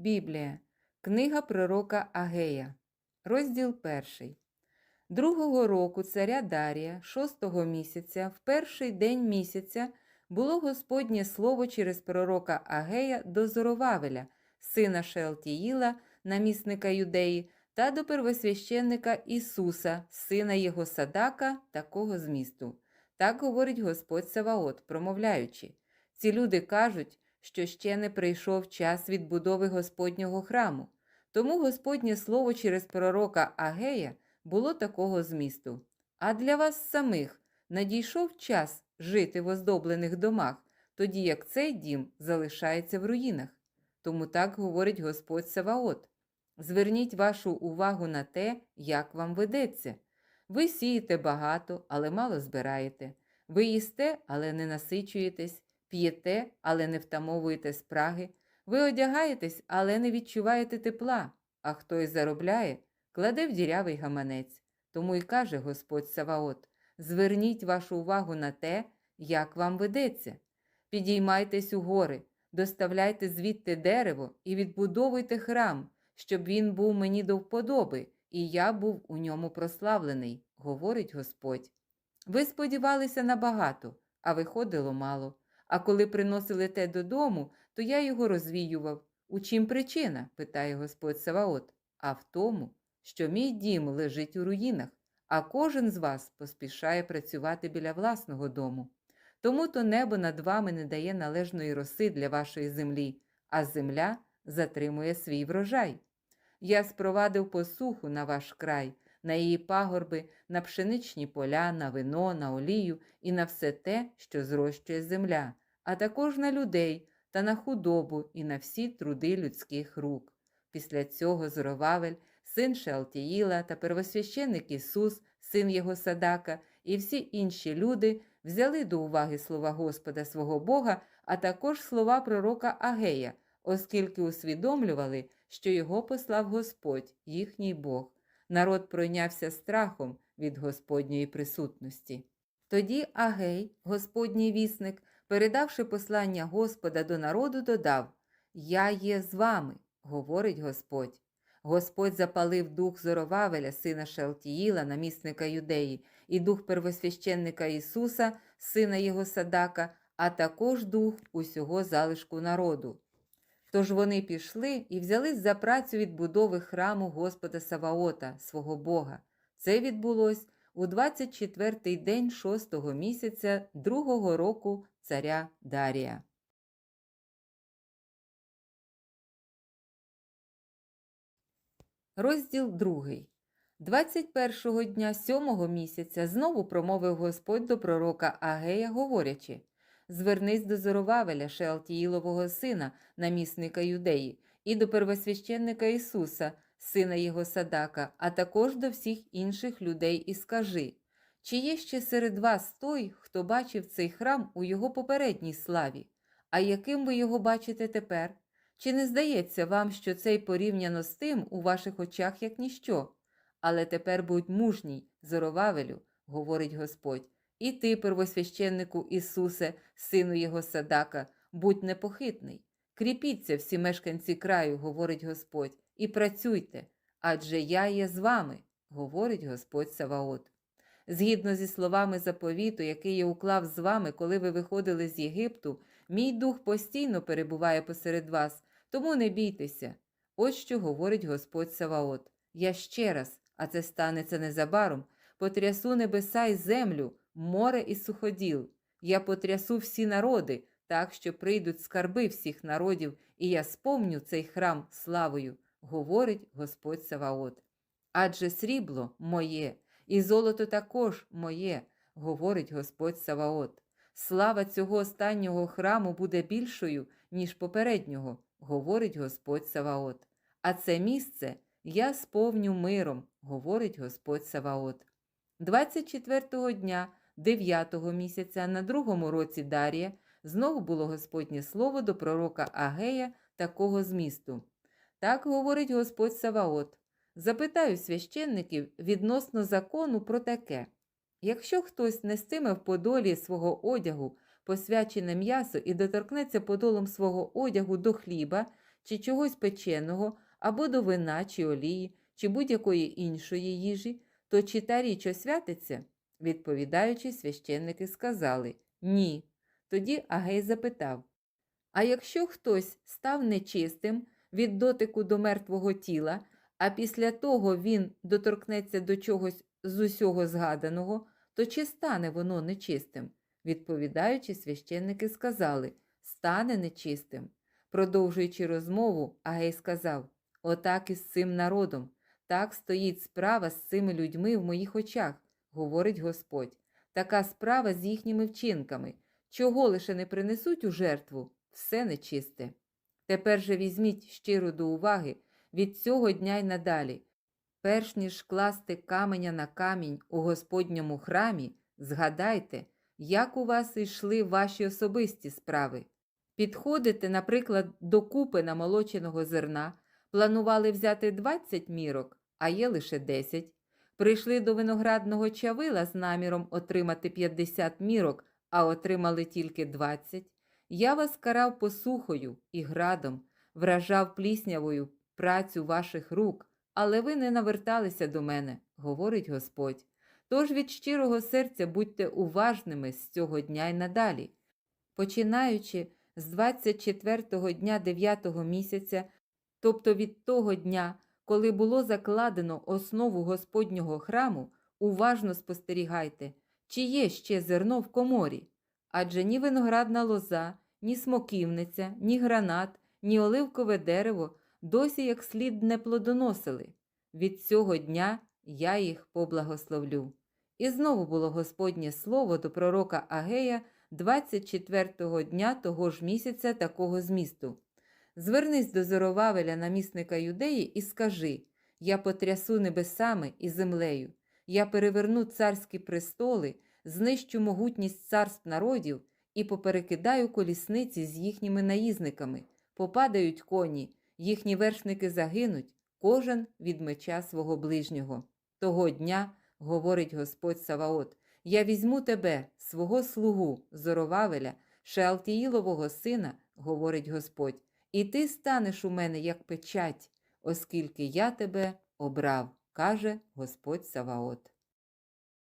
Біблія, книга пророка Агея, розділ перший. Другого року царя Дарія, шостого місяця, в перший день місяця, було Господнє слово через пророка Агея до Зоровавеля, сина Шеалтіїла, намісника Юдеї, та до первосвященника Ісуса, сина його Садака, такого змісту. Так говорить Господь Саваот, промовляючи. Ці люди кажуть, що ще не прийшов час відбудови Господнього храму. Тому Господнє слово через пророка Агея було такого змісту. А для вас самих надійшов час жити в оздоблених домах, тоді як цей дім залишається в руїнах. Тому так говорить Господь Саваот. Зверніть вашу увагу на те, як вам ведеться. Ви сієте багато, але мало збираєте. Ви їсте, але не насичуєтесь, п'єте, але не втамовуєте спраги. Ви одягаєтесь, але не відчуваєте тепла, а хто й заробляє, кладе в дірявий гаманець. Тому й каже Господь Саваот: зверніть вашу увагу на те, як вам ведеться. Підіймайтесь у гори, доставляйте звідти дерево і відбудовуйте храм, щоб він був мені до вподоби, і я був у ньому прославлений, говорить Господь. Ви сподівалися на багато, а виходило мало. А коли приносили те додому, то я його розвіював. У чим причина? питає Господь Саваот. А в тому, що мій дім лежить у руїнах, а кожен з вас поспішає працювати біля власного дому. Тому то небо над вами не дає належної роси для вашої землі, а земля затримує свій врожай. Я спровадив посуху на ваш край, на її пагорби, на пшеничні поля, на вино, на олію і на все те, що зрощує земля, а також на людей та на худобу і на всі труди людських рук. Після цього Зоровавель, син Шеалтіїла та первосвященник Ісус, син його Садака, і всі інші люди взяли до уваги слова Господа свого Бога, а також слова пророка Агея, оскільки усвідомлювали, що його послав Господь, їхній Бог. Народ пройнявся страхом від Господньої присутності. Тоді Агей, Господній вісник, передавши послання Господа до народу, додав: Я є з вами, говорить Господь. Господь запалив дух Зоровавеля, сина Шалтіїла, намісника Юдеї, і дух первосвященника Ісуса, сина його Садака, а також дух усього залишку народу. Тож вони пішли і взялись за працю відбудови храму Господа Саваота, свого Бога. Це відбулось у 24-й день шостого місяця другого року царя Дарія. Розділ другий. 21-го дня сьомого місяця знову промовив Господь до пророка Агея, говорячи Звернись до Зоровавеля, Шеалтіїлового сина, намісника Юдеї, і до первосвященника Ісуса, сина його Садака, а також до всіх інших людей, і скажи, чи є ще серед вас той, хто бачив цей храм у його попередній славі, а яким ви його бачите тепер? Чи не здається вам, що цей порівняно з тим у ваших очах як ніщо? Але тепер будь мужній, Зоровавелю, говорить Господь, і ти, первосвященнику Ісусе, сину його Садака, будь непохитний. Кріпіться всі мешканці краю, говорить Господь, і працюйте, адже я є з вами, говорить Господь Саваот. Згідно зі словами заповіту, який я уклав з вами, коли ви виходили з Єгипту, мій дух постійно перебуває посеред вас, тому не бійтеся. Ось що говорить Господь Саваот. Я ще раз, а це станеться незабаром, потрясу небеса й землю, море і суходіл. Я потрясу всі народи, так що прийдуть скарби всіх народів, і я сповню цей храм славою, говорить Господь Саваот. Адже срібло моє, і золото також моє, говорить Господь Саваот. Слава цього останнього храму буде більшою, ніж попереднього, говорить Господь Саваот. А це місце я сповню миром, говорить Господь Саваот. 24-го дня, 9-го місяця, на другому році Дарія, знову було Господнє слово до пророка Агея такого змісту. Так говорить Господь Саваот. Запитаю священників відносно закону про таке. Якщо хтось нестиме в подолі свого одягу посвячене м'ясо і доторкнеться подолом свого одягу до хліба, чи чогось печеного, або до вина чи олії, чи будь-якої іншої їжі, то чи та річ освятиться? Відповідаючи, священники сказали ні. Тоді Агей запитав А якщо хтось став нечистим від дотику до мертвого тіла, а після того він доторкнеться до чогось з усього згаданого, то чи стане воно нечистим? Відповідаючи, священники сказали стане нечистим. Продовжуючи розмову, Агей сказав Отак і з цим народом. Так стоїть справа з цими людьми в моїх очах, говорить Господь. Така справа з їхніми вчинками. Чого лише не принесуть у жертву, все нечисте. Тепер же візьміть щиро до уваги від цього дня й надалі. Перш ніж класти каменя на камінь у Господньому храмі, згадайте, як у вас йшли ваші особисті справи. Підходите, наприклад, до купи намолоченого зерна, планували взяти 20 мірок, а є лише 10. Прийшли до виноградного чавила з наміром отримати 50 мірок, а отримали тільки 20. Я вас карав посухою і градом, вражав пліснявою працю ваших рук, але ви не наверталися до мене, говорить Господь. Тож від щирого серця будьте уважними з цього дня й надалі. Починаючи з 24-го дня 9-го місяця, тобто від того дня, коли було закладено основу Господнього храму, уважно спостерігайте, чи є ще зерно в коморі, адже ні виноградна лоза, ні смоківниця, ні гранат, ні оливкове дерево досі як слід не плодоносили. Від цього дня я їх поблагословлю. І знову було Господнє слово до пророка Агея 24-го дня того ж місяця такого змісту. Звернись до Зоровавеля, намісника юдеї, і скажи: Я потрясу небесами і землею, я переверну царські престоли, знищу могутність царств народів і поперекидаю колісниці з їхніми наїзниками, попадають коні, їхні вершники загинуть, кожен від меча свого ближнього. Того дня, говорить Господь Саваот, я візьму тебе, свого слугу, Зоровавеля, Шеалтіїлового сина, говорить Господь, і ти станеш у мене як печать, оскільки я тебе обрав, каже Господь Саваот.